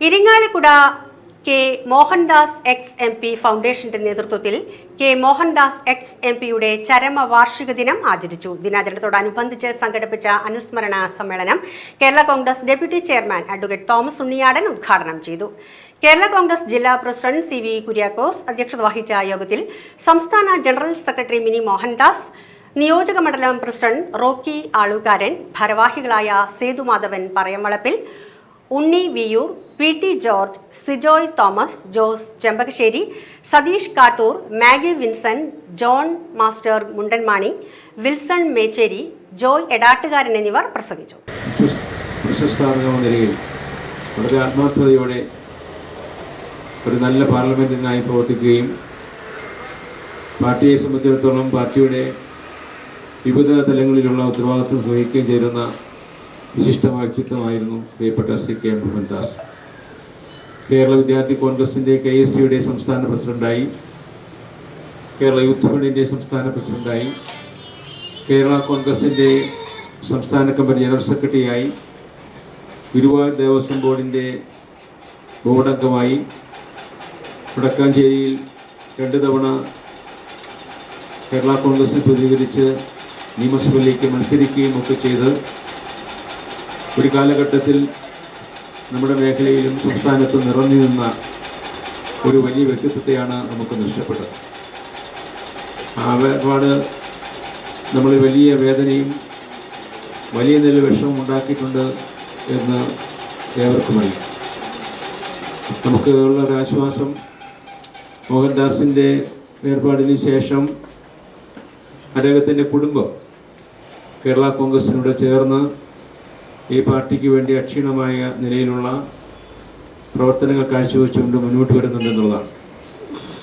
Irinjalakuda K Mohandas ex M P ഫൗണ്ടേഷന്റെ നേതൃത്വത്തിൽ K Mohandas ex M പിയുടെ ചരമ വാർഷിക ദിനം ആചരിച്ചു. ദിനാചരണത്തോടനുബന്ധിച്ച് സംഘടിപ്പിച്ച അനുസ്മരണ സമ്മേളനം Kerala Congress deputy chairman advocate Thomas Unniyadan ഉദ്ഘാടനം ചെയ്തു. കേരള കോൺഗ്രസ് ജില്ലാ പ്രസിഡന്റ് സി വി കുര്യാക്കോസ് അധ്യക്ഷത വഹിച്ച യോഗത്തിൽ സംസ്ഥാന ജനറൽ സെക്രട്ടറി മിനി മോഹൻദാസ് നിയോജക മണ്ഡലം പ്രസിഡന്റ് റോക്കി ആളുകാരൻ ഭാരവാഹികളായ Sethumadhavan Parayambalappil Unni Viyur P T George Sijoy Thomas Jose Chembakassery Satheesh Kattoor Maggie Vincent John master Mundanmani Wilson Mechery Joy Edattukaran എന്നിവർ പ്രസംഗിച്ചു. വളരെ ആത്മാർത്ഥതയോടെ ഒരു നല്ല പാർലമെന്റിനായി പ്രവർത്തിക്കുകയും പാർട്ടിയെ സംബന്ധിച്ചിടത്തോളം പാർട്ടിയുടെ വിവിധ തലങ്ങളിലുള്ള ഉത്തരവാദിത്വം വഹിക്കുകയും ചേരുന്ന വിശിഷ്ട വ്യക്തിത്വമായിരുന്നു പ്രിയപ്പെട്ട ശ്രീ കെ മോഹൻദാസ് കേരള വിദ്യാർത്ഥി കോൺഗ്രസിന്റെ കെ എസ് സിയുടെ സംസ്ഥാന പ്രസിഡന്റായി കേരള യൂത്ത് ഫണ്ടിന്റെ സംസ്ഥാന പ്രസിഡന്റായി കേരള കോൺഗ്രസിന്റെ സംസ്ഥാന കമ്മിറ്റി ജനറൽ സെക്രട്ടറിയായി ഗുരുവായൂർ ദേവസ്വം ബോർഡിന്റെ ബോർഡംഗമായി വടക്കാഞ്ചേരിയിൽ രണ്ട് തവണ കേരള കോൺഗ്രസിൽ പ്രതികരിച്ച് നിയമസഭയിലേക്ക് മത്സരിക്കുകയും ഒക്കെ ചെയ്ത് ഒരു കാലഘട്ടത്തിൽ നമ്മുടെ മേഖലയിലും സംസ്ഥാനത്തും നിറഞ്ഞു നിന്ന ഒരു വലിയ വ്യക്തിത്വത്തെയാണ് നമുക്ക് നഷ്ടപ്പെട്ടത്. വേർപാട് നമ്മൾ വലിയ വേദനയും വലിയ നില വിഷമം ഉണ്ടാക്കിയിട്ടുണ്ട് എന്ന് ഏവർക്കും അറിയാം. നമുക്ക് ഉള്ള ഒരു ആശ്വാസം മോഹൻദാസിന്റെ വേർപാടിന് ശേഷം അദ്ദേഹത്തിന്റെ കുടുംബം കേരള കോൺഗ്രസിനോട് ചേർന്ന് ഈ പാർട്ടിക്ക് വേണ്ടി അക്ഷീണമായ നിലയിലുള്ള പ്രവർത്തനങ്ങൾ കാഴ്ചവെച്ചുകൊണ്ട് മുന്നോട്ട് വരുന്നുണ്ട് എന്നുള്ളതാണ്.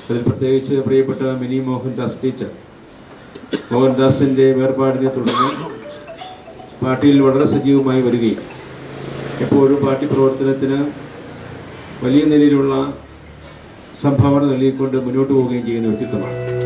അതിൽ പ്രത്യേകിച്ച് പ്രിയപ്പെട്ട മിനി മോഹൻദാസ് ടീച്ചർ. മോഹൻദാസിന്റെ വേർപാടിനെ തുടർന്ന് പാർട്ടിയിൽ വളരെ സജീവമായി വരികയും എപ്പോഴും പാർട്ടി പ്രവർത്തനത്തിന് വലിയ നിലയിലുള്ള സംഭാവന നൽകിക്കൊണ്ട് മുന്നോട്ട് പോവുകയും ചെയ്യുന്ന വ്യക്തിത്വമാണ്.